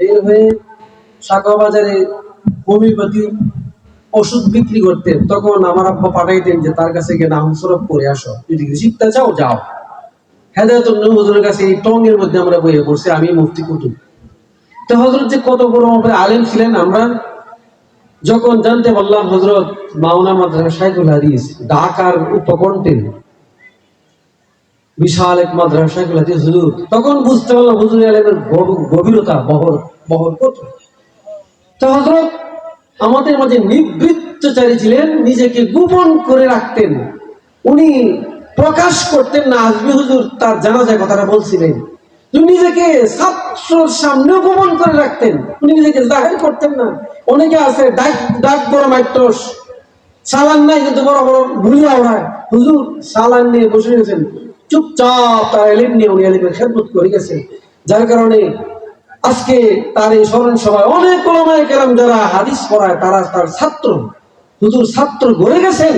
বের হয়ে শাখা বাজারে হোমিওপ্যাথি ওষুধ বিক্রি করতেন তখন আমার আব্বা পাঠাইতেন যে তার কাছে গিয়ে নাম সরব করে আসো। যদি শিখতে চাও? যাও। হেদায়ত হুজুরের কাছে এই টং এর মধ্যে আমরা বইয়ে পড়ছি, আমি মুফতি কুতুব। তো হজরত যে কত বড় আলেম ছিলেন, আমরা যখন জানতে পারলাম হজরত মাওনা মাদ্রাসা শাইখুল হাদিস ঢাকার উপকণ্ঠে বিশাল এক মাদ্রাসা হাদিস হুজুর। তখন বুঝতে পারলাম হুজুর আলেমের গভ- গভীরতা, বহর বহর কত। তো হজরত আমাদের মাঝে নিবৃত্তচারী ছিলেন, নিজেকে গোপন করে রাখতেন। উনি প্রকাশ করতেন না আজমি হুজুর তার জানাজায় কথাটা বলছিলেন। নিজেকে ছাত্রর সামনেও গোপন করে রাখতেন। উনি নিজেকে জাহের করতেন না। অনেকে আছে, ডাক ডাক বড় মাইটস সালান নাই কিন্তু বড় বড় ভুলিয়া ওড়ায়। হুজুর সালান নিয়ে বসে গেছেন চুপচাপ তার এলিম নিয়ে উনি এলিমের খেদমত করে গেছেন। যার কারণে আজকে তার এই স্মরণ সভায় অনেক ওলামায়ে কেরাম যারা হাদিস পড়ায়, তারা তার ছাত্র, হুজুর ছাত্র গড়ে গেছেন।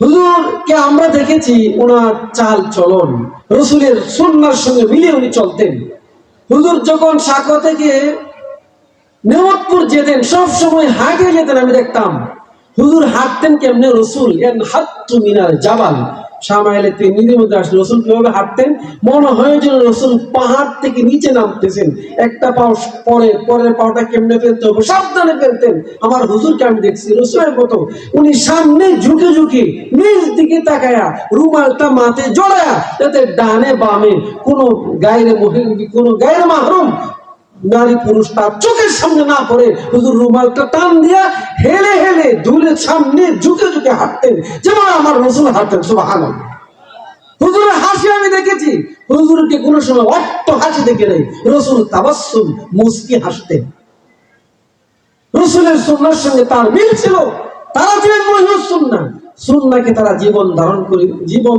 হুজুরকে আমরা দেখেছি ওনার চাল চলন, রসুলের সন্ন্যার সঙ্গে মিলিয়ে উনি চলতেন। হুজুর যখন সাঁকো থেকে নেমতপুর যেতেন, সব সময় হাঁটে যেতেন, আমি দেখতাম, হুজুর হাঁটতেন কেমনে? রসুল হাত্তু মিনার জাবাল। সামাইলে তিনদিনের মধ্যে আসলে রসুল কীভাবে হাঁটতেন? মনে হয় যেন রসুল পাহাড় থেকে নিচে নামতেছেন। একটা পাও পরে, পরের পাওটা কেমনে ফেলতে হবে? সাবধানে ফেলতেন। আমার হুজুরকে আমি দেখছি, রসুলের মতো। উনি সামনে ঝুঁকে ঝুঁকে নিজ দিকে তাকায়া রুমালটা মাথে জড়ায়া, যাতে ডানে বামে কোনো গায়ের মহিলা কোনো গায়ের মাহরুম নারী পুরুষ তার চোখের সামনে না পড়ে হুজুর রুমালটা টান দিয়া হেলে হেলে দূরের সামনে ঝুঁকে ঝুঁকে হাঁটতেন। যেমন আমার রসুল হাঁটতেন সুবাহান হুজুরের হাসি আমি দেখেছি। হুজুরকে কোনো সময় অট্ট হাসি দেখে নেই। রসুল তাবাসুম মুস্কি হাসতেন। রসুলের সুন্নার সঙ্গে তার মিল ছিল। তারা ছিলেন মহিউস সুন্না সুন্নাকে তারা জীবন ধারণ করে জীবন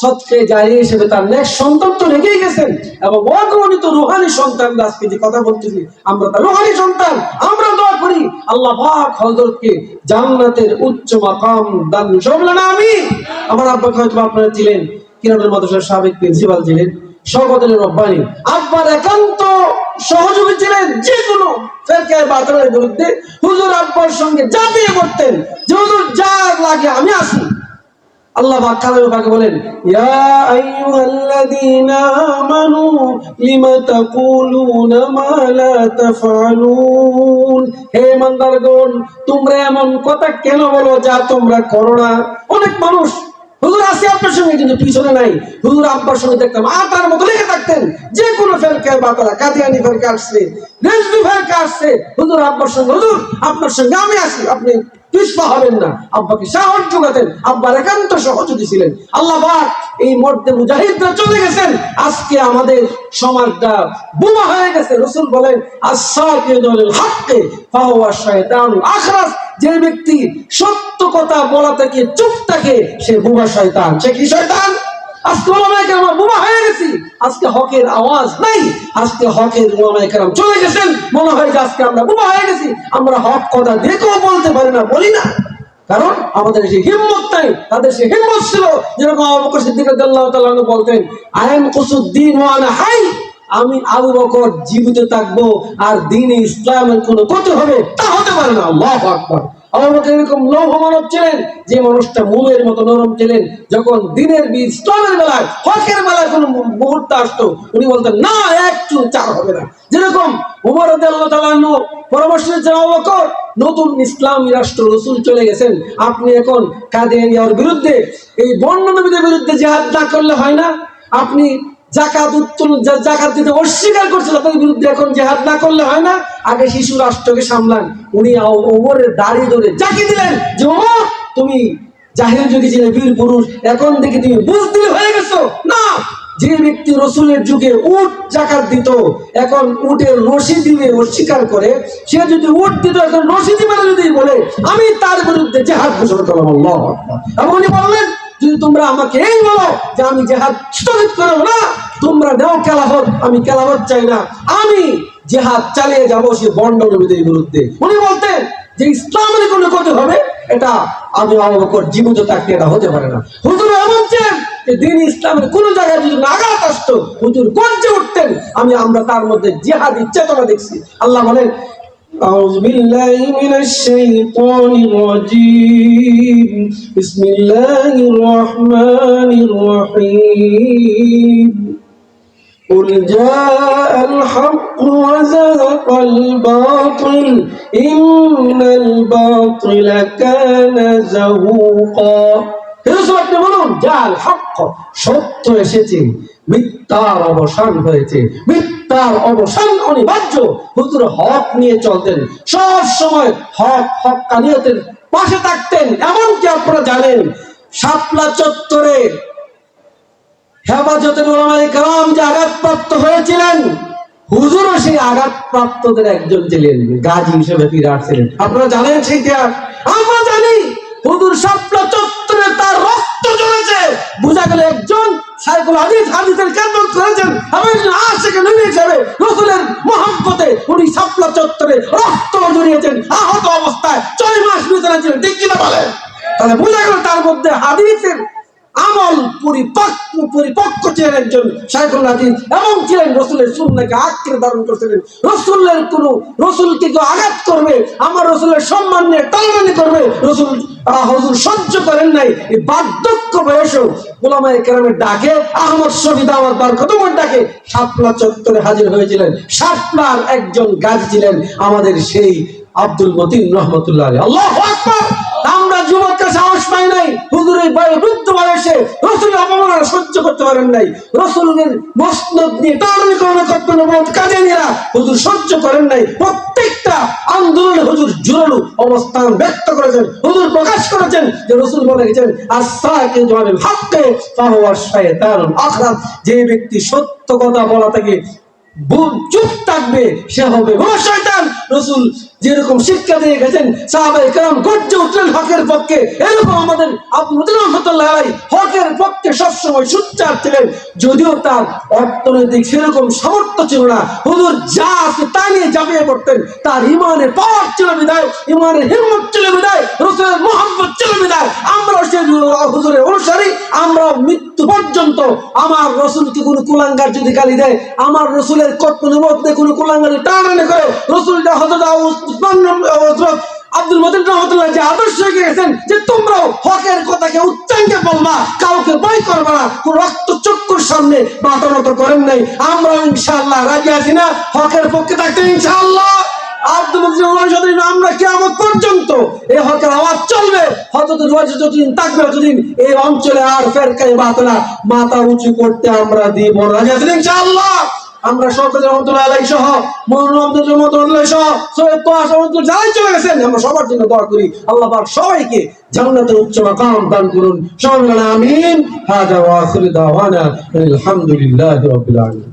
সৎকে জারি হিসেবে তার নেক্সট সন্তান তো রেখেই গেছেন এবং অগণিত রুহানি সন্তান আজকে যে কথা বলতেছি, আমরা তার রুহানি সন্তান, আমরা দোয়া করি, আল্লাহ পাক হযরতকে জান্নাতের উচ্চ মাকাম দান সব না আমি আমার আব্বা হয়তো আপনারা ছিলেন কিরণের মাদ্রাসার সাবেক প্রিন্সিপাল ছিলেন রব্বানি। আব্বার একান্ত সহযোগী ছিলেন, যে কোনো বিরুদ্ধে হুজুর আব্বার সঙ্গে জাপিয়ে পড়তেন যে হুজুর যা লাগে আমি আসি। আল্লাহ পাক কালামে পাকে বলেন, ইয়া আইয়ুহাল্লাযীনা আমানু লিমা তাকুলুনা মা লা তাফআলুন? হে ইমানদারগণ, তোমরা এমন কথা কেন বলো যা তোমরা করো না? অনেক মানুষ হুজুর আসি আপনার সঙ্গে কিন্তু পিছনে নাই। হুজুর, আব্বার সঙ্গে দেখতাম। আটার মতো লেগে থাকতেন। যে কোনো ফেরকে বাতলা কাদিয়ানি ফেরকে আসছে রেজবি ফেরকে আসছে। হুজুর, আব্বার সঙ্গে, হুজুর, আপনার সঙ্গে আমি আসি আপনি হবেন না। আব্বাকে সাহস যোগাতেন। আব্বার একান্ত সহযোগী ছিলেন। আল্লাহ এই মর্দে মুজাহিদরা চলে গেছেন। আজকে আমাদের সমাজটা বোমা হয়ে গেছে। রসুল বলেন আসাকিদুল হাক্কে ফাহুয়া শায়তানুল আখরাস। যে ব্যক্তি সত্য কথা বলা থেকে, চুপ থাকে, সে বোমা শয়তান। সে কি শয়তান? আমাদের হিম্মত ছিল। যেরকম বলতেন হাই। আমি আবু বকর জীবিত থাকব আর দিনে ইসলামের কোনো ক্ষতি হবে তা হতে নতুন ইসলামী রাষ্ট্র রসুল চলে গেছেন। আপনি এখন কাদিয়ানিয়ার বিরুদ্ধে, এই বর্ণ নবীদের বিরুদ্ধে জেহাদ করলে হয় না? আপনি জাকাত উত্তোলন জাকাত দিতে অস্বীকার করছিল, তাদের বিরুদ্ধে এখন জেহাদ না করলে হয় না। আগে শিশু রাষ্ট্রকে সামলান। উনি ওমরের দাড়ি ধরে জাকি দিলেন যে, ওমর, তুমি জাহির যুগে ছিলে বীর পুরুষ, এখন থেকে তুমি বুঝদিল হয়ে গেছো। না, যে ব্যক্তি রসুলের যুগে উট জাকাত দিত, এখন উটের রশি দিবে অস্বীকার করে, সে যদি উট দিত, এখন রশি দিবে যদি বলে, আমি তার বিরুদ্ধে জেহাদ ঘোষণা করলাম এবং উনি বললেন যদি তোমরা আমাকে এই বলো যে আমি জেহাদ স্থগিত করব না, তোমরা নাও খেলাফত, আমি খেলাফত চাই না। আমি জেহাদ চালিয়ে যাব সে বন্ড নবীদের বিরুদ্ধে। উনি বলতেন যে ইসলামের কোনো ক্ষতি হবে, এটা আমি অবকর জীবিত থাকতে এটা হতে পারে না। হুজুর এমন ছিলেন যে দিন ইসলামের কোন জায়গায় যদি নাগাত আসতো, হুজুর গর্জে উঠতেন, আমি, আমরা তার মধ্যে জিহাদি চেতনা দেখছি। আল্লাহ বলেন أعوذ بالله من الشيطان الرجيم بسم الله الرحمن الرحيم قل جاء الحق وزهق الباطل إن الباطل كان زهوقا হিরোসুল আপনি বলুন জাল হক সত্য এসেছে মিথ্যার অবসান হয়েছে মিথ্যার অবসান অনিবার্য। হুজুর হক নিয়ে চলতেন। সব সময় হক হক কানিয়তের পাশে থাকতেন। এমনকি আপনারা জানেন, শাপলা চত্বরে হেফাজতের ওলামায়ে কেরাম যে আঘাতপ্রাপ্ত হয়েছিলেন, হুজুরও সেই আঘাতপ্রাপ্তদের একজন ছিলেন, গাজী হিসেবে ফিরে আসছিলেন আপনারা জানেন সেই আমরা জানি, হুজুর শাপলা সাইকুল হাদিস, হাদিসের কেন্দ্র এবং একজন আশেকে নবী হিসেবে রসুলের মহাব্বতে উনি শাপলা চত্বরে রক্ত জড়িয়েছেন, আহত অবস্থায়। ছয় মাস বিছানা ছিলেন ঠিক বলেন? তাহলে বোঝা গেল তার মধ্যে হাদিসের আমল পরিপক্ক পরিপক্ক ছিলেন একজন শাইখুল হাদিস এবং ছিলেন রসুলের সুন্নাকে আঁকড়ে ধারণ করছিলেন। রসুলের কোন, রসুলকে কেউ আঘাত করবে, আমার রসুলের সম্মান নিয়ে টালমানি করবে, রসুল হুজুর সহ্য করেন নাই। এই বার্ধক্য বয়সেও গোলামায় কেরামের ডাকে, আহমদ শহীদ আমার বার কতবার ডাকে শাপলা চত্বরে হাজির হয়েছিলেন। শাপলার একজন গাছ ছিলেন আমাদের সেই আব্দুল মতিন রহমতুল্লাহ। আল্লাহু আমরা যুবককে সাহস পাই বয় প্রত্যেকটা আন্দোলনে হুজুর জোরালো অবস্থান ব্যক্ত করেছেন। হুজুর প্রকাশ করেছেন যে রসুল বলে গেছেন আস্তাকে জোয়ারের যে ব্যক্তি সত্য কথা বলা থেকে চুপ থাকবে, সে হবে ও শয়তান। রসুল যেরকম শিক্ষা দিয়ে গেছেন সাহাবাই কালাম গর্জে উঠলেন হকের পক্ষে। এরকম আমাদের আব্দুল হকের পক্ষে সবসময় সুচ্চার ছিলেন, যদিও তার অর্থনৈতিক সেরকম সামর্থ্য ছিল না। হুজুর যা আছে তা নিয়ে ঝাঁপিয়ে পড়তেন। তার ইমানের পাওয়ার ছিল বিদায়, ইমানের হিম্মত ছিল বিদায়, রসুলের মোহাম্মদ ছিল বিদায়। আমরা সে হুজুরের অনুসারী আমরা মৃত্যু পর্যন্ত আমার রসুলকে কোনো কুলাঙ্গার যদি গালি দেয়, আমার রসুলের কর্তব্যে কোনো কুলাঙ্গারি টানানি করে, রসুলটা হজরত আব্দুল মতিন রহমতুল্লাহ যে আদর্শ গেছেন যে তোমরাও হকের কথাকে উচ্চাঙ্গে বলবা, কাউকে ভয় করবা না, কোন রক্ত চক্ষুর সামনে বাতানত করেন নাই। আমরা ইনশাআল্লাহ রাজি আছি না, হকের পক্ষে থাকতে ইনশাআল্লাহ। আব্দুল মতিন আমরা কিয়ামত পর্যন্ত। এই হকের আওয়াজ চলবে যতদিন থাকবে ততদিন এই অঞ্চলে আর ফেরকাই বাতলা মাথা উঁচু করতে আমরা দিব রাজি আছি আমরা সরকার আলাই সহ, মোহন রহমতুল্লাহ সহ সৈয়দ তোহা রহমতুল্লাহ চলে গেছেন, আমরা সবার জন্য দোয়া করি। আল্লাহ পাক সবাইকে জান্নাতের উচ্চ মাকাম দান করুন। সবাই আমিন। হাজা দাওয়ানা আলহামদুলিল্লাহি রাব্বিল আলামিন।